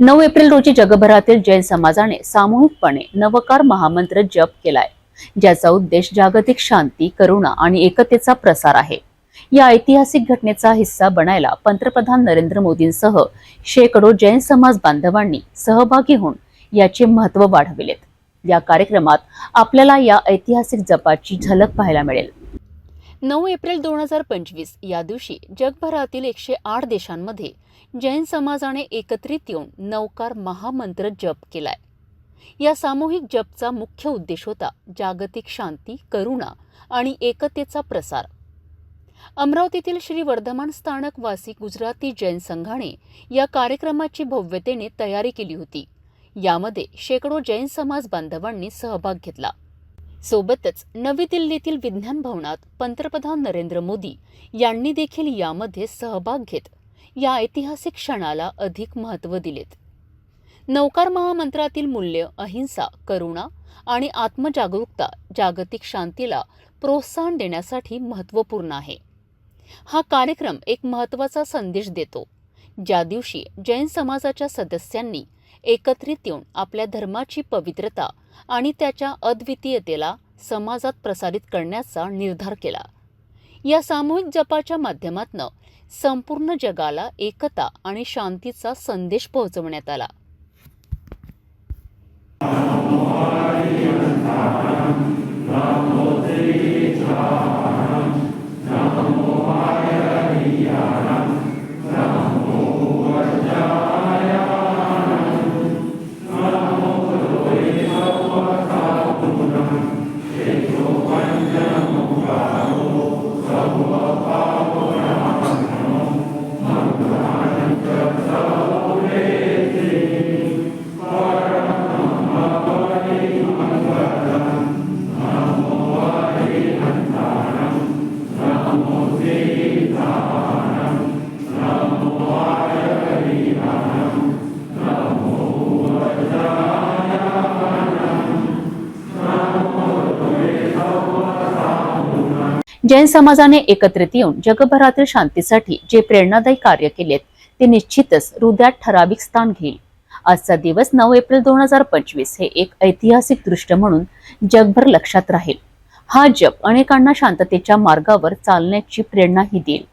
नऊ एप्रिल रोजी जगभरातील जैन समाजाने सामूहिकपणे नवकार महामंत्र जप केलाय ज्याचा उद्देश जागतिक शांती करुणा आणि एकतेचा प्रसार आहे. या ऐतिहासिक घटनेचा हिस्सा बनायला पंतप्रधान नरेंद्र मोदींसह शेकडो जैन समाज बांधवांनी सहभागी होऊन याचे महत्त्व वाढविलेत. या कार्यक्रमात आपल्याला या ऐतिहासिक जपाची झलक पाहायला मिळेल. नऊ एप्रिल दोन हजार पंचवीस या दिवशी जगभरातील एकशे आठ देशांमध्ये जैन समाजाने एकत्रित येऊन नवकार महामंत्र जप केलाय. या सामूहिक जपचा मुख्य उद्देश होता जागतिक शांती करुणा आणि एकतेचा प्रसार. अमरावतीतील श्री वर्धमान स्थानक वासी गुजराती जैन संघाने या कार्यक्रमाची भव्यतेने तयारी केली होती. यामध्ये शेकडो जैन समाज बांधवांनी सहभाग घेतला. सोबतच नवी दिल्लीतील विज्ञान भवनात पंतप्रधान नरेंद्र मोदी यांनी देखील यामध्ये सहभाग घेत या ऐतिहासिक क्षणाला अधिक महत्त्व दिलेत. नौकार महामंत्रातील मूल्य अहिंसा करुणा आणि आत्मजागरूकता जागतिक शांतीला प्रोत्साहन देण्यासाठी महत्त्वपूर्ण आहे. हा कार्यक्रम एक महत्त्वाचा संदेश देतो. ज्या दिवशी जैन समाजाच्या सदस्यांनी एकत्रित येऊन आपल्या धर्माची पवित्रता आणि त्याच्या अद्वितीयतेला समाजात प्रसारित करण्याचा निर्धार केला. या सामूहिक जपाच्या माध्यमातून संपूर्ण जगाला एकता आणि शांतीचा संदेश पोहोचवण्यात आला. जैन समाजाने एकत्रित येऊन जगभरातील शांतीसाठी जे प्रेरणादायी कार्य केलेत ते निश्चितच हृदयात ठराविक स्थान घेईल. आजचा दिवस नऊ एप्रिल दोन हजार पंचवीस हे एक ऐतिहासिक दृष्ट म्हणून जगभर लक्षात राहील. हा जप अनेकांना शांततेच्या मार्गावर चालण्याची प्रेरणाही देईल.